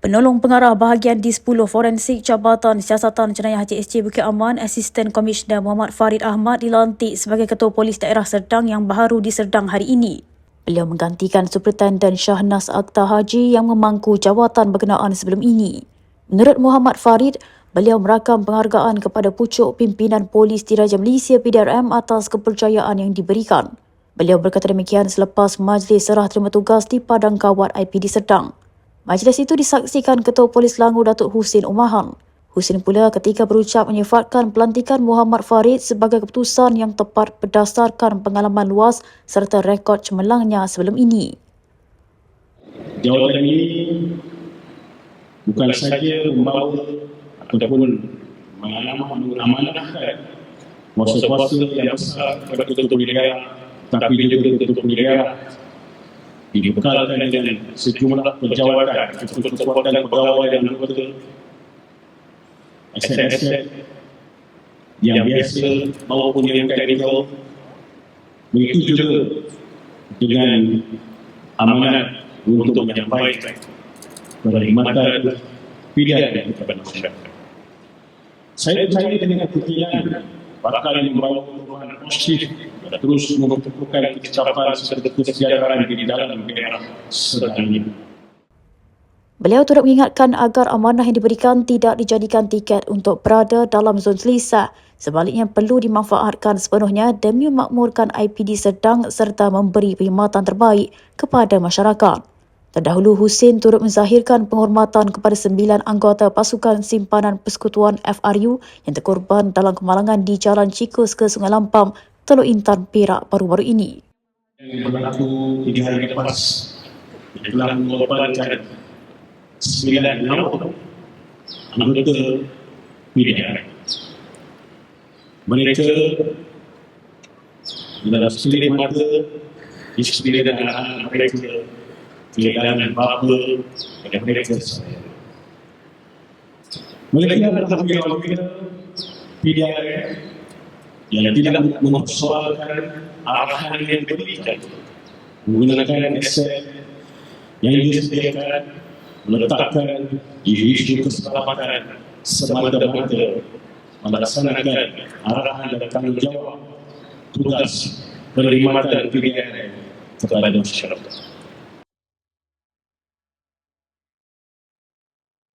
Penolong pengarah bahagian D10 Forensik Jabatan Siasatan Jenayah HSC Bukit Aman, Asisten Komisioner Muhammad Farid Ahmad dilantik sebagai Ketua Polis Daerah Serdang yang baru di Serdang hari ini. Beliau menggantikan Superintenden Syahnas Akhtar Haji yang memangku jawatan berkenaan sebelum ini. Menurut Muhammad Farid, beliau merakam penghargaan kepada pucuk pimpinan polis Diraja Malaysia PDRM atas kepercayaan yang diberikan. Beliau berkata demikian selepas majlis serah terima tugas di Padang Kawat IPD Serdang. Majlis itu disaksikan Ketua Polis Selangor Datuk Husin Umahan. Husin pula ketika berucap menyifatkan pelantikan Muhammad Farid sebagai keputusan yang tepat berdasarkan pengalaman luas serta rekod cemerlangnya sebelum ini. Jawatan ini bukan saja membawa ataupun mengamanahkan kuasa-kuasa yang besar kepada ketua negara tapi juga ketua negara dibekalkan dengan sejumlah penjawatan kekuatan pegawai dan anggota aset-aset yang biasa maupun yang teknikal begitu juga dengan amanat untuk menyampaikan perkhidmatan pilihan kepada masyarakat. Saya percaya dengan ketinggian bakal membawa perubahan positif terus memperlukan kecaparan serta kesejahteraan di dalam daerah sedang ini. Beliau turut mengingatkan agar amanah yang diberikan tidak dijadikan tiket untuk berada dalam zon selesa. Sebaliknya perlu dimanfaatkan sepenuhnya demi memakmurkan IPD sedang serta memberi perkhidmatan terbaik kepada masyarakat. Terdahulu Husin turut menzahirkan penghormatan kepada sembilan anggota pasukan simpanan persekutuan FRU yang terkorban dalam kemalangan di Jalan Cikus ke Sungai Lampam Teluk Intan Perak baru-baru ini. Yang berlaku tiga hari lepas telah mengorbankan sembilan orang anggota PDR. Mereka dalam sekelip mata isteri dan anak-anak mereka kehilangan bapa dan mereka saya. Mereka adalah pegawai PDR yang tidak mempersoalkan arahan yang diberikan menggunakan aset yang disediakan meletakkan isu keselamatan semata-mata melaksanakan arahan dan tanggungjawab tugas perkhidmatan pilihan kepada masyarakat.